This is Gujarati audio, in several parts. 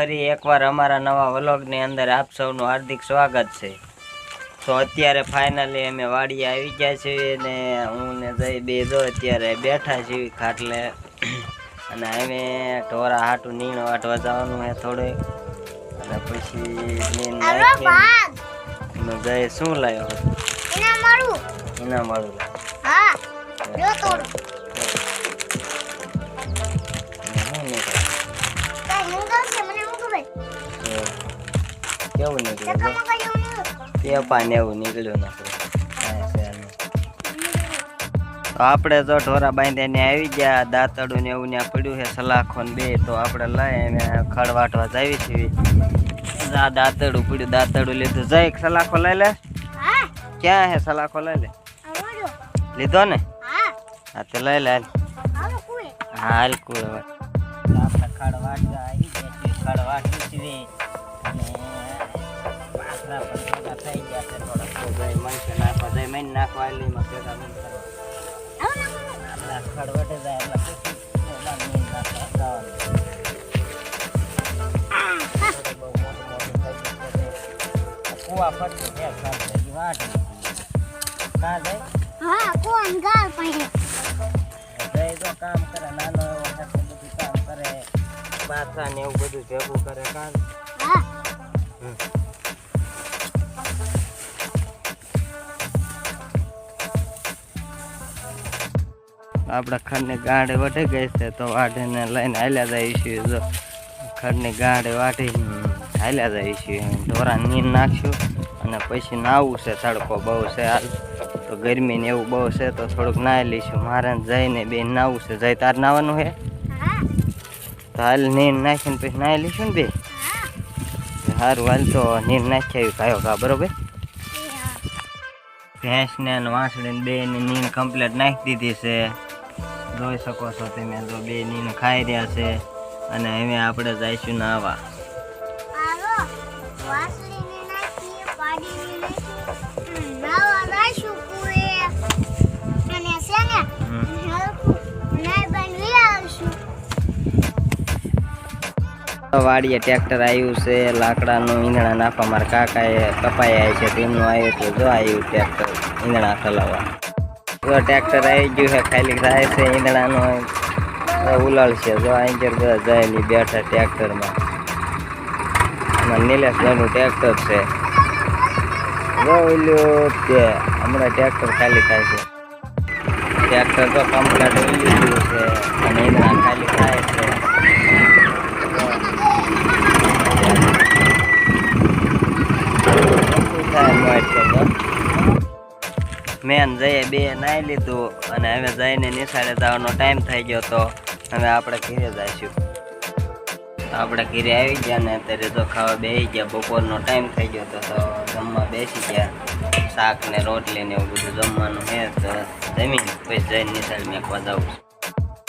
ફરી એકવાર અમારા નવા વ્લોગની અંદર આપ સૌનું હાર્દિક સ્વાગત છે. તો અત્યારે ફાઇનલી અમે વાડીએ આવી ગયા છીએ ને હું ને જઈ બે જો અત્યારે બેઠા છીએ ખાટલે. અને અમે ઢોરા હાટું નીણ વાટવા જવાનું છે થોડુંક અને પછી જઈ શું લાવ્યો એના મારું. એના મળું હા કેવું નીકળ્યું તે પાને એવું નીકળ્યું તો આપણે તો ઢોરા બાંધીને આવી ગયા દાંતડું ને એવું ત્યાં પડ્યું છે સલાખો ને બે તો આપણે લઈ અને ખડ વાટવા જાવી છીએ. આ દાંતડું પડ્યું દાંતડું લીધું. જઈ સલાખો લઈ લે. ક્યાં હે સલાખો લઈ લે? લીધો ને? હા. તે લઈ લે. હાલ. આવો કુએ હા તો જઈ નાખવા દઈ મન નાખવા એટલે એમાં ભેગા મન કરવા. જાય એટલે કુવા થઈ ફરતું વાટ ના જાય? હા કોણ ગાલ પાડે. જય તો કામ કરે નાનો એવો બધું કામ કરે. પાછા ને એવું બધું ભેગું કરે કામ હા. આપણા ખડની ગાંડે વટે ગઈ છે તો વાઢીને લઈને હાલ્યા જાય છીએ જો ખડની ગાંડે વાઢીને હાલ્યા જાય છીએ ઢોરા નીર નાખશું અને પછી નાવું છે તડકો બહુ છે હાલ. તો ગરમીને એવું બહુ છે તો થોડુંક નાહી લઈશું. મારે જઈને બે નાવું છે. જઈ તાર નાવાનું છે તો હાલ નીર નાખીને પછી નાહી લઈશું ને બે સારું હાલ તો નીર નાખી આવી કાયો કા બરોબર? ભેંસને વાંસળીને બે ની નીણ કમ્પ્લીટ નાખી દીધી છે. જોઈ શકો છો તમે જો બે નીન ખાઈ રહ્યા છે અને હવે આપણે જઈશું નાવા. વાડીએ ટ્રેક્ટર આવ્યું છે લાકડાનું ઈંધણા નાખવા. મારા કાકાએ કપાઈ આવ્યા છે તેમનું આવ્યું હતું. જો આવ્યું ટ્રેક્ટર ઈંધણા ખલાવવા જો ટ્રેક્ટર આવી ગયું છે, ખાલી થાય છે ઈંદડાનો ઉલાળ છે. જો અહીં બધા જાયેલી બેઠા ટ્રેક્ટરમાં. નીલેશભાઈનું ટ્રેક્ટર છે. જો ઓલું તે હમણાં ટ્રેક્ટર ખાલી થાય છે. ટ્રેક્ટર તો કમ્પ્લેટ ઓલ્યું છે, અને ઈંદડા ખાલી થાય છે. મેન જઈએ, બે નાઈ લીધું અને હવે જઈને નિશાળે જવાનો ટાઈમ થઈ ગયો તો હવે આપણે ઘીરે જઈશું. આપણે ઘીરે આવી ગયા ને અત્યારે તો ખાવા બેસી ગયા, બપોરનો ટાઈમ થઈ ગયો તો જમવા બેસી ગયા. શાક ને રોટલી ને એવું બધું જમવાનું હે તો જમીન પછી જઈને નિશાળ મેકવા જાઉં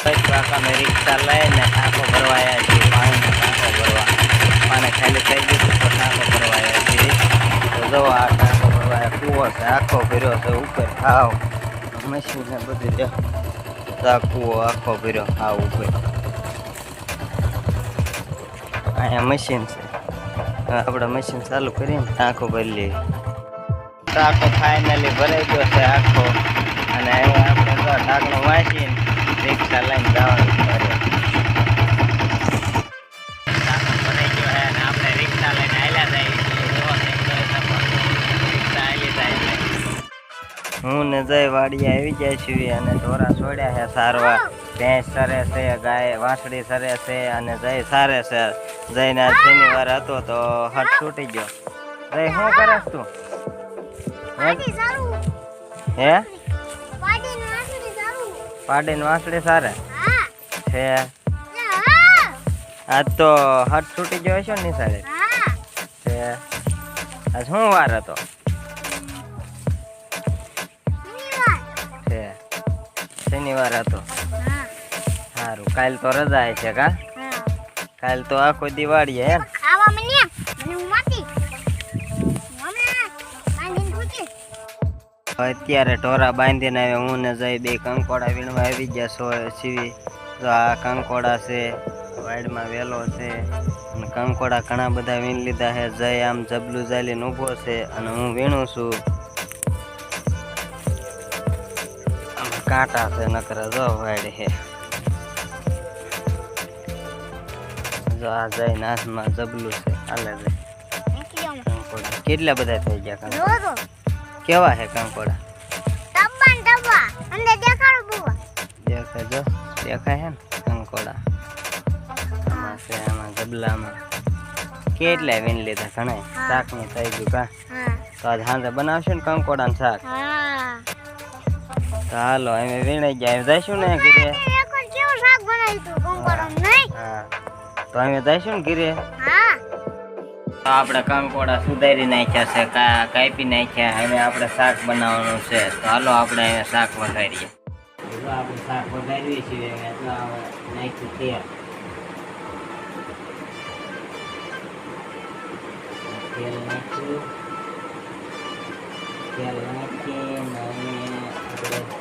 કાકાને રિક્ષા લઈને ટાંકો ભરવા આવ્યા છીએ, પાણીનો ટાંકો ભરવા. પાણી ખાલી થઈ ગયું તો ટાંકો ભરવા આવ્યા છીએ. તો જવો આ આખો ભર્યો છે, ઉપર હાવ. મશીન બધું જો આ આખો ભર્યો, હાવ ઉપર. અહીંયા મશીન છે. આપણે મશીન ચાલુ કરીને ટાંકો ભરી લઈએ. ટાંકો ફાઇનલી ભરાઈ ગયો છે, આખો. અને હવે આપણે જો ટાંકણું વાંચીને રિક્ષા લઈને જવાનું છે. હું ને જય વાડી આવી જાય છીએ અને ઢોરા છોડ્યા છે સારવા ભેંસ સરે છે ગાય વાંસળી સરે છે અને જય સારે છે. જયને શનિવાર હતો તો હટ છૂટી ગયો. જય શું કરે તું? હે? પાડીને વાસળી સારે. છે આજ તો હટ છૂટી ગયો છે ને નિશાળે? છે આજ શું વાર હતો? શનિવાર હતો. સારું કાલ તો રજા છે કા? કાલ તો આખો દિવાળી હે અત્યારે ઢોરા બાંધીને આવે હું ને જઈ બે કંકોડા વીણવા આવી ગયા સો સીવી તો આ કંકોડા છે, વાડમાં વેલો છે, અને કંકોડા ઘણા બધા વીણ લીધા છે. જય આમ જબલું ચાલીને ઊભો છે, અને હું વીણું છું. કાંટા છે નકરા જો વાડી છે જો આ જાય નાસમાં જબલું છે હાલે. કંકોડા કેટલા બધા થઈ ગયા કંકોડા. કેવા છે કંકોડા ડબ્બા ડબ્બા. અંદર દેખાડો બુવા. દેખાય જો દેખાય છે ને કંકોડા આમાં છે આમાં જબલામાં કેટલા વીણ લીધા ઘણા શાકની થઈ ગયું કા હા. તો આજ સાંજે બનાવશે ને કંકોડાનું શાક હા. તો હાલો અમે વીણાઈ ગયા જઈશું ને ઘીરે? તું કંકોડાનું, નહીં? હા. તો અમે જઈશું ને ઘીરે? તો આપણે કંકોડા સુધારી નાખ્યા છે કા કાપી નાખ્યા હવે આપણે શાક બનાવવાનું છે. તો હાલો આપણે અહીંયા શાક વઘારીએ. આપણે શાક વઘારીએ છીએ નાખ્યું તેલ તેલ નાખ્યું. તેલ નાખીને આપણે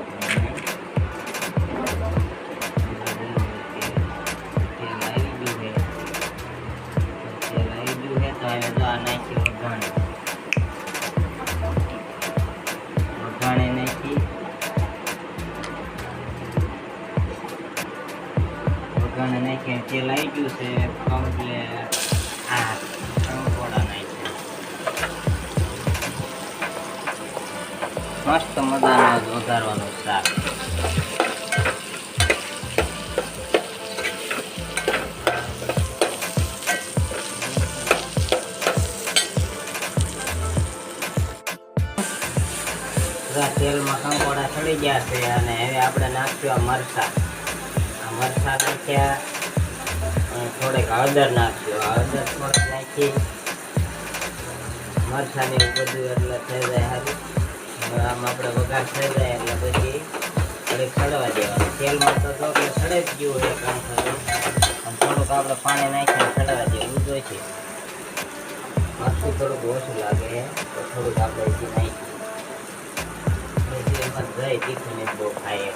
તેલ ગયું છે કમ્પ્લેટ આ મસ્ત મજાનો વઘારવાનો શાક. તેલમાં કંકોડા ચડી ગયા છે અને હવે આપણે નાખ્યું આ મરસા આ મરસા નાખ્યા. થોડીક હળદર નાખ્યો. હળદર થોડીક નાખી. મરચાની બધું એટલે થઈ જાય સારું. આમ આપણે વઘાર થઈ જાય એટલે પછી થોડીક સડવા દેવાનું. તેલમાં તો તો કે સડે જ ગયું હોય કામ થતું થોડુંક આપણે પાણી નાખીને સડવા દેવું જોઈએ. મરચું થોડુંક ઓછું લાગે. તો થોડુંક આપણે એથી નાખીએ એમાં જઈ તીખું ને બહુ ખાય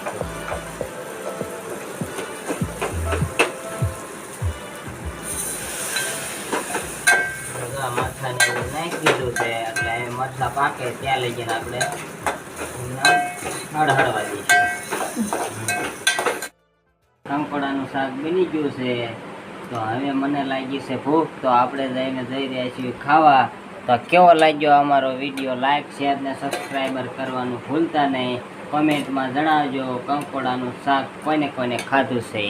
એટલે પાકે ત્યાં લઈ જઈને આપણે હળહળવા દઈશું કંકોડાનું શાક બની ગયું છે. તો હવે મને લાગી છે ભૂખ, તો આપણે જઈને જઈ રહ્યા છીએ ખાવા. તો કેવો લાગ્યો અમારો વીડિયો? લાઇક શેર ને સબસ્ક્રાઈબર કરવાનું ભૂલતા નહીં. કોમેન્ટમાં જણાવજો કંકોડાનું શાક કોને કોને ખાધું છે.